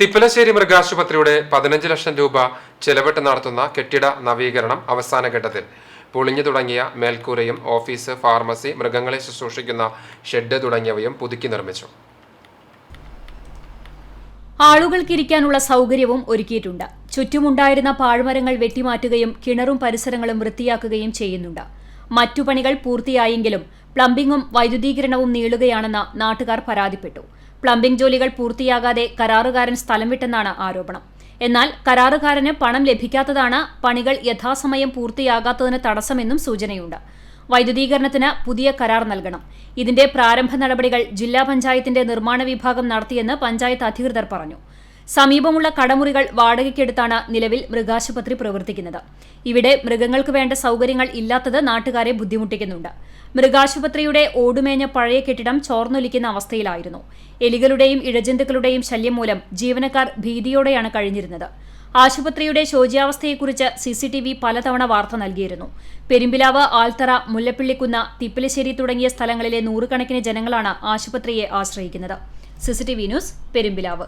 തിപ്പലശ്ശേരി മൃഗാശുപത്രിയുടെ പതിനഞ്ച് ലക്ഷം രൂപ ചെലവിട്ട് നടത്തുന്ന കെട്ടിട നവീകരണം അവസാന ഘട്ടത്തിൽ. പൊളിഞ്ഞു തുടങ്ങിയ മേൽക്കൂരയും ഓഫീസ് ഫാർമസി മൃഗങ്ങളെ ശുശ്രൂഷിക്കുന്ന ഷെഡ് തുടങ്ങിയവയും പുതുക്കി നിർമ്മിച്ചു. ആളുകൾക്കിരിക്കാനുള്ള സൗകര്യവും ഒരുക്കിയിട്ടുണ്ട്. ചുറ്റുമുണ്ടായിരുന്ന പാഴ്മരങ്ങൾ വെട്ടിമാറ്റുകയും കിണറും പരിസരങ്ങളും വൃത്തിയാക്കുകയും ചെയ്യുന്നുണ്ട്. മറ്റു പണികൾ പൂർത്തിയായെങ്കിലും പ്ലംബിംഗും വൈദ്യുതീകരണവും നീളുകയാണെന്ന് നാട്ടുകാർ പരാതിപ്പെട്ടു. പ്ലംബിംഗ് ജോലികൾ പൂർത്തിയാകാതെ കരാറുകാരൻ സ്ഥലം വിട്ടെന്നാണ് ആരോപണം. എന്നാൽ കരാറുകാരന് പണം ലഭിക്കാത്തതാണ് പണികൾ യഥാസമയം പൂർത്തിയാകാത്തതിന് തടസ്സമെന്നും സൂചനയുണ്ട്. വൈദ്യുതീകരണത്തിന് പുതിയ കരാർ നൽകണം. ഇതിന്റെ പ്രാരംഭ നടപടികൾ ജില്ലാ പഞ്ചായത്തിന്റെ നിർമ്മാണ വിഭാഗം നടത്തിയെന്ന് പഞ്ചായത്ത് അധികൃതർ പറഞ്ഞു. സമീപമുള്ള കടമുറികൾ വാടകയ്ക്കെടുത്താണ് നിലവിൽ മൃഗാശുപത്രി പ്രവർത്തിക്കുന്നത്. ഇവിടെ മൃഗങ്ങൾക്ക് വേണ്ട സൗകര്യങ്ങൾ ഇല്ലാത്തത് നാട്ടുകാരെ ബുദ്ധിമുട്ടിക്കുന്നുണ്ട്. മൃഗാശുപത്രിയുടെ ഓടുമേഞ്ഞ പഴയ കെട്ടിടം ചോർന്നൊലിക്കുന്ന അവസ്ഥയിലായിരുന്നു. എലികളുടെയും ഇഴജന്തുക്കളുടെയും ശല്യം മൂലം ജീവനക്കാർ ഭീതിയോടെയാണ് കഴിഞ്ഞിരുന്നത്. ആശുപത്രിയുടെ ശോച്യാവസ്ഥയെക്കുറിച്ച് സിസിടിവി പലതവണ വാർത്ത നൽകിയിരുന്നു. പെരുമ്പിലാവ് ആൽത്തറ മുല്ലപ്പള്ളിക്കുന്ന് തിപ്പലശ്ശേരി തുടങ്ങിയ സ്ഥലങ്ങളിലെ നൂറുകണക്കിന് ജനങ്ങളാണ് ആശുപത്രിയെ ആശ്രയിക്കുന്നത്. CCTV news Perumpilavu.